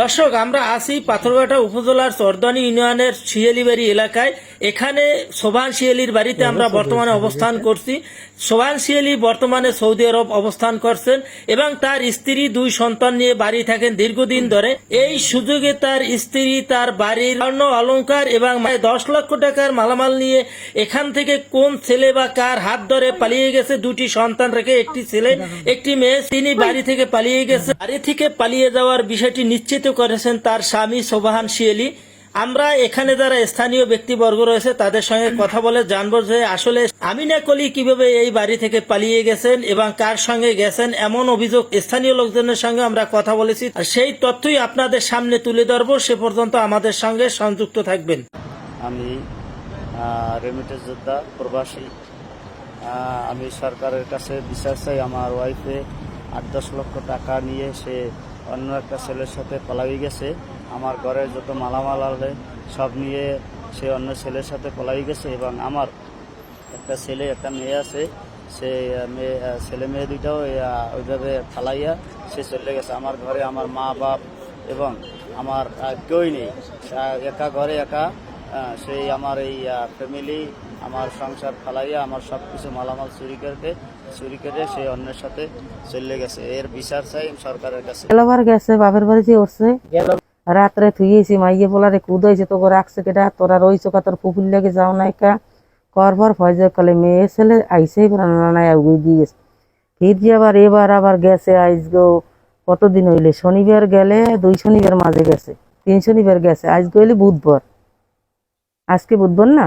দর্শক আমরা আছি পাথরঘাটা উপজেলার চরদানি ইউনিয়নের শিয়ালিবাড়ি এলাকায়। এখানে সোভান শিয়ালির বাড়িতে আমরা বর্তমানে অবস্থান করছি। সোভান শিয়ালি বর্তমানে সৌদি আরব অবস্থান করছেন এবং তার স্ত্রী দুই সন্তান নিয়ে বাড়ি থাকেন দীর্ঘদিন ধরে। এই সুযোগে তার স্ত্রী তার বাড়ির স্বর্ণ অলংকার এবং দশ লক্ষ টাকার মালামাল নিয়ে এখান থেকে কোন ছেলে বা কার হাত ধরে পালিয়ে গেছে দুটি সন্তান রেখে একটি ছেলে একটি মেয়ে তিনি বাড়ি থেকে পালিয়ে গেছে। বাড়ি থেকে পালিয়ে যাওয়ার বিষয়টি নিশ্চিত করেছেন তার স্বামী সোবাহান শিয়েলি। আমরা এখানে যারা স্থানীয় ব্যক্তিবর্গ রয়েছে, তাদের সঙ্গে কথা বলে জানব যে আসলে আমিনা কলি কীভাবে এই বাড়ি থেকে পালিয়ে গেছেন এবং কার সঙ্গে গেছেন, এমন অভিযোগ স্থানীয় লোকজনের সঙ্গে আমরা কথা বলেছি। আর সেই তথ্যই আপনাদের সামনে তুলে ধরবো, সে পর্যন্ত আমাদের সঙ্গে সংযুক্ত থাকবেন। আমি রেমিটেন্স যোদ্ধা, প্রবাসী। আমি সরকারের কাছে বিচার চাই, আমার ওয়াইফে আট দশ লক্ষ টাকা নিয়ে সে অন্য একটা ছেলের সাথে পলাই গেছে। আমার ঘরে যত মালামাল আছে, সব নিয়ে সে অন্য ছেলের সাথে পলাই গেছে এবং আমার একটা ছেলে, একটা মেয়ে আছে, সে মেয়ে ছেলে মেয়ে দুইটাও ওইভাবে ফালাইয়া সে চলে গেছে। আমার ঘরে আমার মা বাপ এবং আমার কেউই নেই। একা ঘরে একা সেই আমার এই ফ্যামিলি আমার সংসার ফালাইয়া আমার সব কিছু মালামাল চুরি করে চুরি করে সে অন্যের সাথে চলে গেছে। এর বিচার চাই সরকারের কাছে। গেলবার গেছে বাপের বাড়ি যে উঠছে রাত্রে থুইয়েছি মাইয়ে বলারে কুদাইছে তোকে রাখছে কেটা তোরা রইছো কা তোর পুকুর লেগে যাও না একা করবার ফয়জের কালে মেয়ে ছেলে আইসেই নাই উই দিয়ে গেছে। ফির যে আবার এবার আবার গেছে আইজ গো কতদিন হইলে? শনিবার গেলে দুই শনিবার মাঝে গেছে তিন শনিবার গেছে। আজ গেলে বুধবার। আজকে বুধবার না?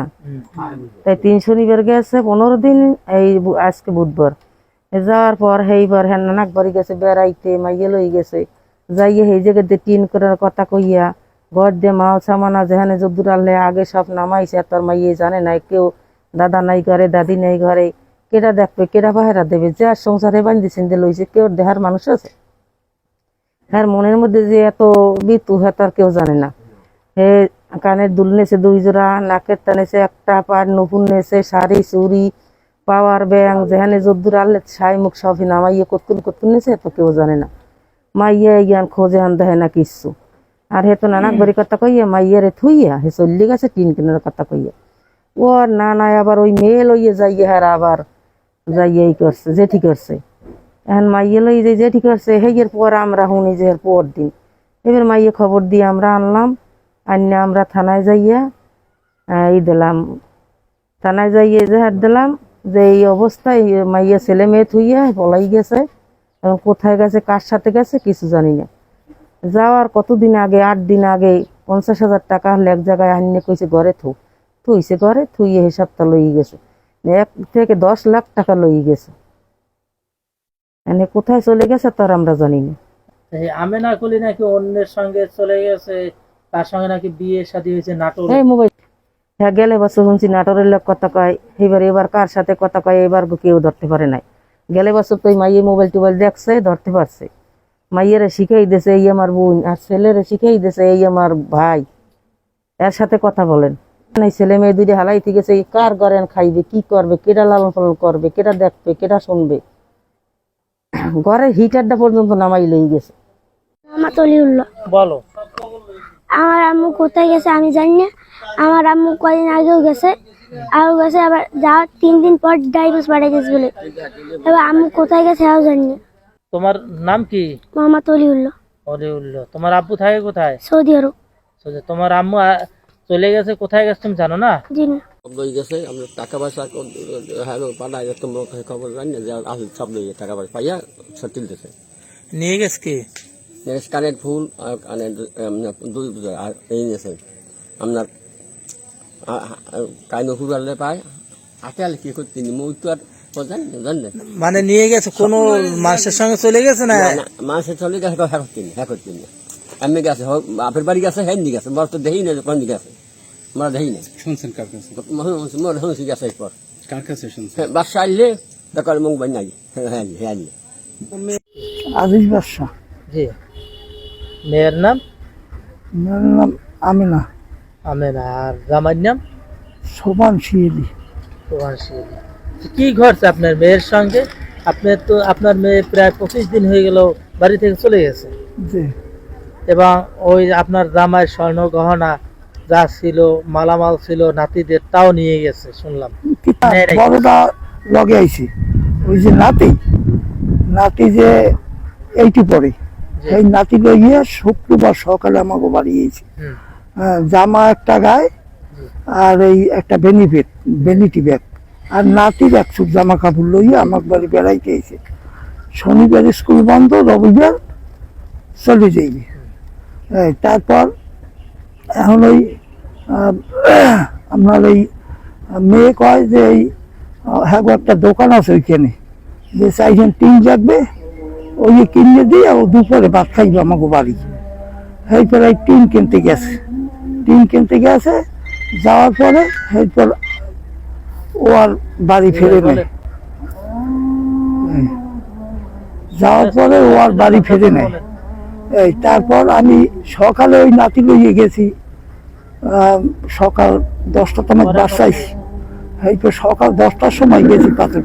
তাই তিন শনিবার গেছে পনেরো দিন এই আজকে বুধবার। যাওয়ার পর সেইবার হ্যাঁ নানাক বাড়ি গেছে বেড়াইতে মাইয়ে লই গেছে। যাইয়ে সেই জায়গাতে টিন করে কথা কইয়া ঘর দিয়ে মাল সামানা যেখানে যদ্দুর আনলে আগে সব নামাইছে তোর মাইয়ে জানে নাই কেউ দাদা নাই ঘরে দাদি নাই ঘরে। কেটা দেখবে কেটা বাহেরা দেবে? যে আর সংসারে বান্ধি চিনতে লইছে কেউ দেহার মানুষ আছে? হ্যাঁ মনের মধ্যে যে এত বিতু হ্যাঁ তার কেউ জানে না। হে কানের দুল নেছে দুই জোড়া, নাকের টানেছে একটা পার, নপুন নেছে শাড়ি, চুড়ি, পাওয়ার ব্যাং যেখানে যদ্দুর আনলে ছাই মুখ সবই নামাইয়ে কতক্ষণ কতক্ষণ নেছে তো কেউ জানে না। মাইয়া ইয়ান খোঁজে আন দেয় না কিচ্ছু। আর হে তো নানাক বাড়ি কথা কইয়া মাইয়ারে থুইয়া, হে চল্লি গেছে টিন কিনের কথা কইয়া। ও আর না না আবার ওই মেয়ে লইয়ে যাইয়ে হার আবার যাইয়ে এই করছে, জেঠি করছে। এখন মাইয়ে লই যে জেঠি করছে হেয়ের পর আমরা শুনি যে পর দিন এবার মাইয়ে খবর দিয়ে আমরা আনলাম। আনিয়ে আমরা থানায় যাইয়া ই দিলাম। থানায় যাইয়ে জেহার দিলাম, যে এই অবস্থায় মাইয়া ছেলে মেয়ে থুইয়া পলাই গেছে, এবং কোথায় গেছে, কার সাথে গেছে, কিছু জানি না। যাওয়ার কতদিন আগে, আট দিন আগে, পঞ্চাশ হাজার টাকা হলে এক জায়গায় আনিয়ে কইছে, ঘরে থু। থুইছে ঘরে, থুইয়ে হিসাবটা লই গেছে। এক থেকে দশ লাখ টাকা লই গেছে। এনে কোথায় চলে গেছে তার আমরা জানি না। আমেনা কলি নাকি অন্যের সঙ্গে চলে গেছে তার সঙ্গে নাকি বিয়ে শাদী হয়েছে নাটোর? এই মোবাইল। হ্যাঁ গেলে বছর শুনছি নাটোরের লোক কথা কয় এবার এবার কার সাথে কথা কয় এবার কেউ ধরতে পারে নাই। গেলে বছর তো মাইয়ে মোবাইল টোবাইল দেখছে ধরতে পারছে। মাইয়েরা শিখাই দিছে এই আমার বোন আর ছেলেরা শিখাই দিছে এই আমার ভাই। এর সাথে কথা বলেন। এই ছেলে মেয়ে দুইটা হালাই ঠিক আছে কার গরেন খাইবে কি করবে কেটা লালন পালন করবে কেটা দেখবে কেটা শুনবে? ঘরের হিটারটা পর্যন্ত নামাই লই গেছে। আমার বলো। আমার আম্মু কোথায় গেছে আমি জানি না। আমার আম্মু কদিন আগেও গেছে। আরও গেছে আবার যাওয়ার তিন দিন পর ডাইভোর্স পাঠিয়ে গেছে বলে। এবার আম্মু কোথায় গেছে তাও জানি না। তোমার নাম কি? মোহাম্মদ তলিউল্লাহ অলিউল্লাহ। তোমার আব্বু থাকে কোথায়? সৌদি আরব। সোজা তোমার আম্মু আ, চলে গেছে কোথায় গেছে তুমি জানো না? জি না। সব লই গেছে? আমরা টাকা পয়সা হ্যাঁ পাঠাই তোমরা খবর জানি না যে আসল সব লই টাকা পয়সা পাইয়া সব তুলতেছে। নিয়ে গেছে কি? নেক্সট কানের ফুল আর কানের দুই আর এই নিয়েছে আপনার কাইনো ফুল আনলে পায়। হাতে আলে কি করতে মই তো আর মানে নিয়ে গেছে কোনো মানুষের সঙ্গে চলে গেছে না? মাসে চলে গেছে হ্যাঁ করতে না হ্যাঁ করতে না এমনি গেছে হোক বাপের বাড়ি গেছে হ্যাঁ নি গেছে বর তো দেখি না কোন দিকে গেছে। আমরা দেখি না শুনছেন কার কাছে? মোর শুনছি গেছে এরপর। কার কাছে শুনছেন? হ্যাঁ বাসা আনলে তারপরে মুখ বাই নাই হ্যাঁ হ্যাঁ হ্যাঁ আজিজ বাদশাহ জি। মেয়ের নাম মেয়ের নাম আমিনা আমেনা আর জামাইর নাম সোবান শিয়েলি তোমার শিউলি। কি ঘটছে আপনার মেয়ের সঙ্গে? আপনার তো আপনার মেয়ে প্রায় পঁচিশ দিন হয়ে গেল বাড়ি থেকে চলে গেছে। যে এবং ওই আপনার জামাই স্বর্ণ গহনা যা ছিল মালামাল ছিল নাতিদের তাও নিয়ে গেছে শুনলাম। বড়টা লগে আইছে। ওই যে নাতি নাতি যে এইটি পড়ে সেই নাতি লইয়া শুক্রবার সকালে আমাকে বাড়ি গিয়েছে। জামা একটা গায়ে আর এই একটা বেনিফিট বেনিটি ব্যাগ আর নাতির এক চুপ জামা কাপড় লইয়া আমার বাড়ি বেড়াইতে এসে শনিবার স্কুল বন্ধ রবিবার চলে যাইবে তারপর এখন ওই আপনার এই মেয়ে কয় যে এই হ্যাঁ গো, একটা দোকান আছে ওইখানে। যে চাইছেন টিন যাবে ওই কিনে দিয়ে ও দুপুরে ভাত খাইবে আমাকে বাড়ি। এরপর টিন কিনতে গেছে। টিন কিনতে গেছে যাওয়ার পরে এরপর ও আর বাড়ি ফেরে নেই। হুম। যাওয়ার পরে ও আর বাড়ি ফেরে নেই। এই তারপর আমি সকালে ওই নাতি লইয়ে গেছি। সকাল দশটা তোমার বাসাইছি। এই তো সকাল দশটার সময় গেছি পাথর